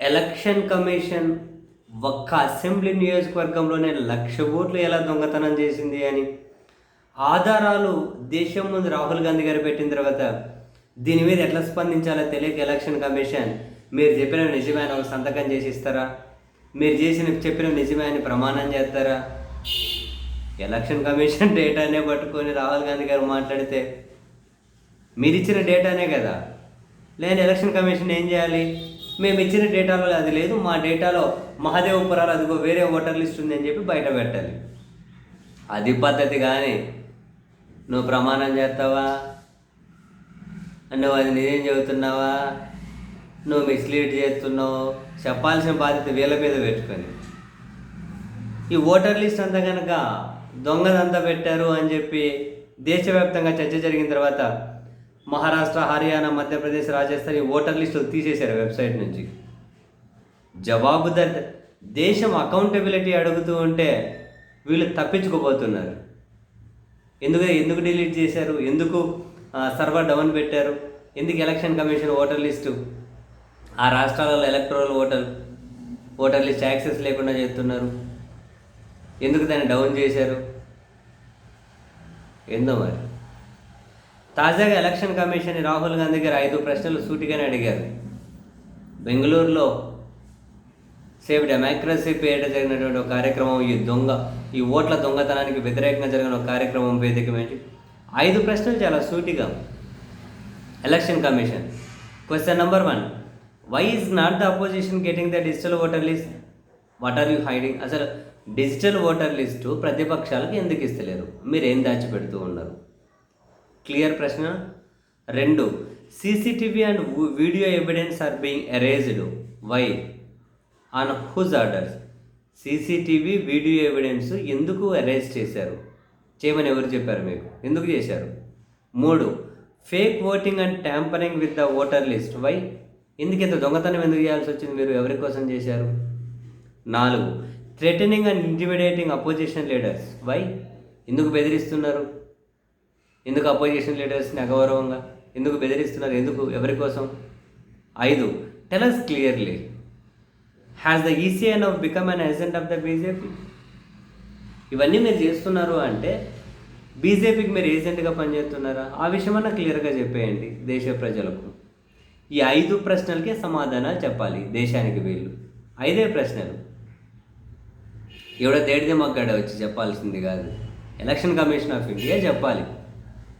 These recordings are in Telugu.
ఎలక్షన్ కమిషన్ ఒక్క అసెంబ్లీ నియోజకవర్గంలోనే లక్ష ఓట్లు ఎలా దొంగతనం చేసింది అని. ఆధారాలు దేశం ముందు రాహుల్ గాంధీ గారు పెట్టిన తర్వాత దీని మీద ఎట్లా స్పందించాలో తెలియక ఎలక్షన్ కమిషన్ మీరు చెప్పిన నిజమే అని ఒక సంతకం చేసి ఇస్తారా? మీరు చేసిన చెప్పిన నిజమే అని ప్రమాణం చేస్తారా? ఎలక్షన్ కమిషన్ డేటానే పట్టుకొని రాహుల్ గాంధీ గారు మాట్లాడితే మీరు ఇచ్చిన డేటానే కదా. లేని ఎలక్షన్ కమిషన్ ఏం చేయాలి? మేము ఇచ్చిన డేటాలో అది లేదు మా డేటాలో మహాదేవపురాలు అదిగో వేరే ఓటర్ లిస్ట్ ఉంది అని చెప్పి బయట పెట్టాలి. అది పద్ధతి కానీ నువ్వు ప్రమాణం చేస్తావా? నువ్వు అది నిజం చెబుతున్నావా? నువ్వు మిస్లీడ్ చేస్తున్నావు? చెప్పాల్సిన బాధ్యత వీళ్ళ మీద పెట్టుకొని. ఈ ఓటర్ లిస్ట్ అంతా కనుక దొంగదంతా పెట్టారు అని చెప్పి దేశవ్యాప్తంగా చర్చ జరిగిన తర్వాత మహారాష్ట్ర హర్యానా మధ్యప్రదేశ్ రాజస్థాన్ ఓటర్ లిస్టులు తీసేశారు వెబ్సైట్ నుంచి. జవాబుదారి దేశం అకౌంటబిలిటీ అడుగుతూ ఉంటే వీళ్ళు తప్పించుకోబోతున్నారు. ఎందుకు ఎందుకు డిలీట్ చేశారు? ఎందుకు సర్వర్ డౌన్ పెట్టారు? ఎందుకు ఎలక్షన్ కమిషన్ ఓటర్ లిస్టు? ఆ రాష్ట్రాలలో electoral voter voter list access లేకుండా చేస్తున్నారు. ఎందుకు దాన్ని డౌన్ చేశారు? ఏందో మరి? తాజాగా ఎలక్షన్ కమిషన్ రాహుల్ గాంధీ గారు ఐదు ప్రశ్నలు సూటిగానే అడిగారు. బెంగళూరులో సేవ్ డెమోక్రసీ పేరిట జరిగినటువంటి ఒక కార్యక్రమం ఈ దొంగ ఈ ఓట్ల దొంగతనానికి వ్యతిరేకంగా జరిగిన ఒక కార్యక్రమం వేదికమేంటి ఐదు ప్రశ్నలు చాలా సూటిగా election commission. Question number one why is not the opposition getting the digital voter list what are you hiding అసలు డిజిటల్ ఓటర్ లిస్టు ప్రతిపక్షాలకు ఎందుకు ఇస్తలేరు? మీరు ఏం దాచిపెడుతూ ఉన్నారు? క్లియర్ ప్రశ్న రెండు. CCTV and video evidence are being erased. Why? On whose orders? CCTV video evidence ఎందుకు అరేంజ్ చేశారు? చేయమని ఎవరు చెప్పారు మీకు? ఎందుకు చేశారు? మూడు. Fake voting and tampering with the voter list. Why? ఎందుకు ఇంత దొంగతనం ఎందుకు చేయాల్సి వచ్చింది మీరు? ఎవరి కోసం చేశారు? నాలుగు. Threatening and intimidating opposition leaders. Why? ఎందుకు బెదిరిస్తున్నారు? ఎందుకు అపోజిషన్ లీడర్స్ని అగౌరవంగా? ఎందుకు బెదిరిస్తున్నారు? ఎందుకు? ఎవరి కోసం? ఐదు tell us clearly has the ECN of become an agent of the BJP ఇవన్నీ మీరు చేస్తున్నారు అంటే బీజేపీకి మీరు ఏజెంట్గా పనిచేస్తున్నారా? ఆ విషయమన్నా క్లియర్గా చెప్పేయండి దేశ ప్రజలకు. ఈ ఐదు ప్రశ్నలకే సమాధానాలు చెప్పాలి దేశానికి వీళ్ళు. ఐదే ప్రశ్నలు. ఎవడో తేడితే మగ్గాడ వచ్చి చెప్పాల్సింది కాదు. ఎలక్షన్ కమిషన్ ఆఫ్ ఇండియా చెప్పాలి.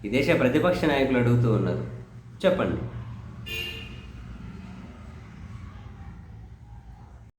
ఈ దేశ ప్రతిపక్ష నాయకులు అడుగుతూ ఉన్నారు. చెప్పండి.